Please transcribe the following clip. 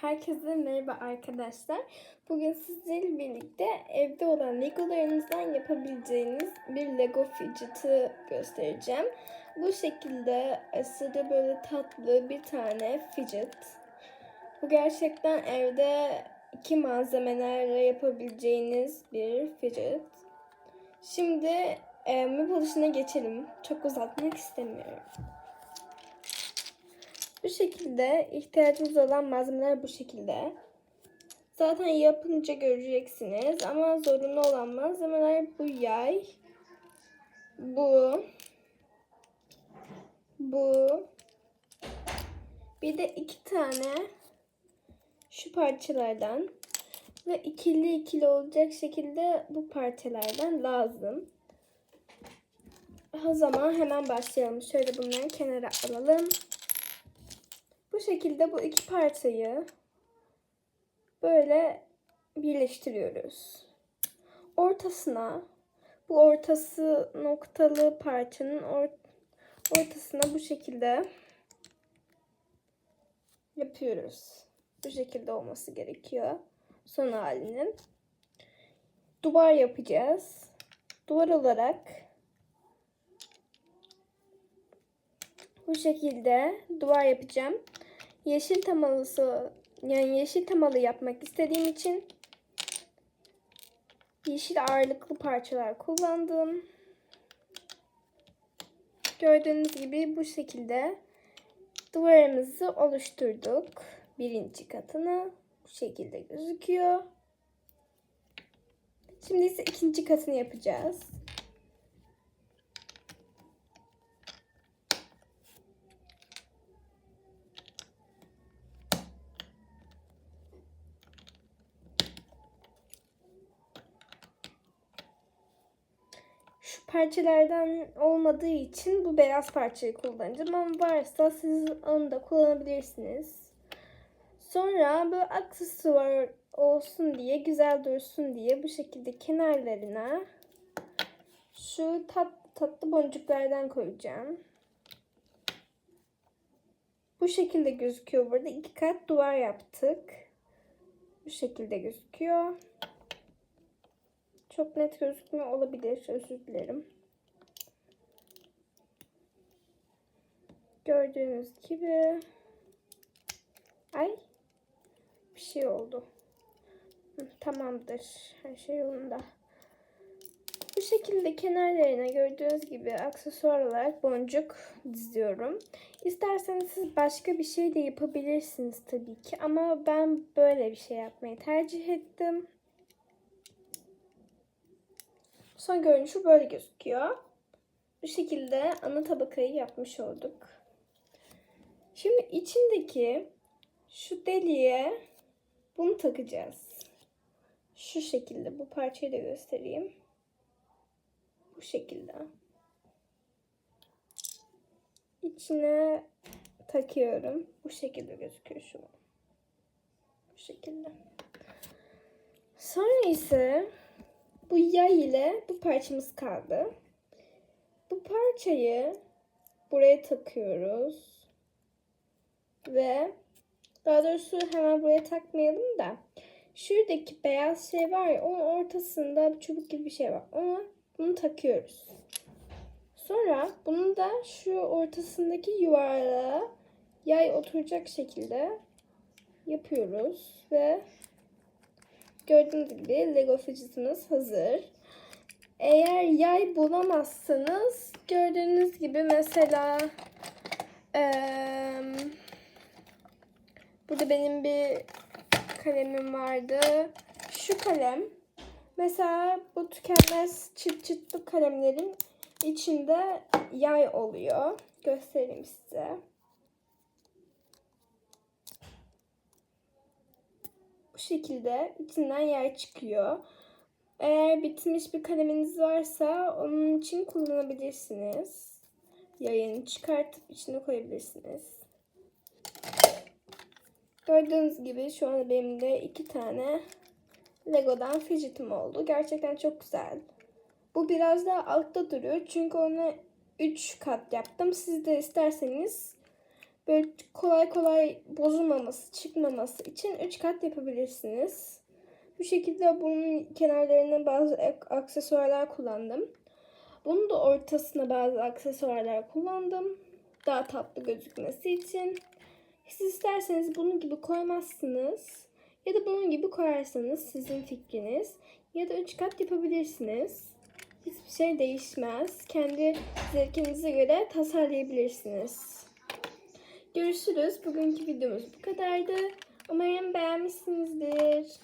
Herkese merhaba arkadaşlar. Bugün sizlerle birlikte evde olan legolarınızdan yapabileceğiniz bir lego fidget'ı göstereceğim. Bu şekilde aşırı böyle tatlı bir tane fidget. Bu gerçekten evde iki malzemelerle yapabileceğiniz bir fidget. Şimdi e, yapılışına geçelim. Çok uzatmak istemiyorum. Bu şekilde ihtiyacınız olan malzemeler bu şekilde. Zaten yapınca göreceksiniz ama zorunlu olan malzemeler bu yay, bu, bu, bir de iki tane şu parçalardan ve ikili ikili olacak şekilde bu parçalardan lazım. O zaman hemen başlayalım. Şöyle bunları kenara alalım. Bu şekilde bu iki parçayı böyle birleştiriyoruz. Ortasına bu ortası noktalı parçanın or ortasına bu şekilde yapıyoruz. Bu şekilde olması gerekiyor. Son halinin. Duvar yapacağız. Duvar olarak bu şekilde duvar yapacağım. Yeşil temalısı yani yeşil temalı yapmak istediğim için yeşil ağırlıklı parçalar kullandım. Gördüğünüz gibi bu şekilde duvarımızı oluşturduk. Birinci katını bu şekilde gözüküyor. Şimdi ise ikinci katını yapacağız. Şu parçalardan olmadığı için bu beyaz parçayı kullanacağım ama varsa siz onu da kullanabilirsiniz. Sonra böyle aksesuar olsun diye, güzel dursun diye bu şekilde kenarlarına şu tat, tatlı boncuklardan koyacağım. Bu şekilde gözüküyor burada. iki kat duvar yaptık. Bu şekilde gözüküyor. Çok net gözükmüyor olabilir. Özür dilerim. Gördüğünüz gibi ay bir şey oldu. Tamamdır. Her şey yolunda. Bu şekilde kenarlarına gördüğünüz gibi aksesuar olarak boncuk diziyorum. İsterseniz siz başka bir şey de yapabilirsiniz tabii ki. Ama ben böyle bir şey yapmayı tercih ettim. Son görünüşü böyle gözüküyor. Bu şekilde ana tabakayı yapmış olduk. Şimdi içindeki şu deliğe bunu takacağız. Şu şekilde bu parçayı da göstereyim. Bu şekilde. İçine takıyorum. Bu şekilde gözüküyor şu. Bu şekilde. Sonra ise bu yay ile bu parçamız kaldı. Bu parçayı buraya takıyoruz. Ve daha doğrusu hemen buraya takmayalım da şuradaki beyaz şey var ya onun ortasında bir çubuk gibi bir şey var. Onu bunu takıyoruz. Sonra bunu da şu ortasındaki yuvarlığa yay oturacak şekilde yapıyoruz ve Gördüğünüz gibi Lego fidget'ımız hazır. Eğer yay bulamazsanız gördüğünüz gibi mesela eee, burada benim bir kalemim vardı. Şu kalem mesela bu tükenmez çıt çıtlı kalemlerin içinde yay oluyor. Göstereyim size. Bu şekilde içinden yer çıkıyor. Eğer bitmiş bir kaleminiz varsa onun için kullanabilirsiniz. Yayını çıkartıp içine koyabilirsiniz. Gördüğünüz gibi şu an benim de iki tane Lego'dan fidgetim oldu. Gerçekten çok güzel. Bu biraz daha altta duruyor. Çünkü onu 3 kat yaptım. Siz de isterseniz böyle kolay kolay bozulmaması, çıkmaması için 3 kat yapabilirsiniz. Bu şekilde bunun kenarlarına bazı aksesuarlar kullandım. Bunun da ortasına bazı aksesuarlar kullandım. Daha tatlı gözükmesi için. Siz isterseniz bunun gibi koymazsınız. Ya da bunun gibi koyarsanız sizin fikriniz. Ya da üç kat yapabilirsiniz. Hiçbir şey değişmez. Kendi zevkinize göre tasarlayabilirsiniz. Görüşürüz. Bugünkü videomuz bu kadardı. Umarım beğenmişsinizdir.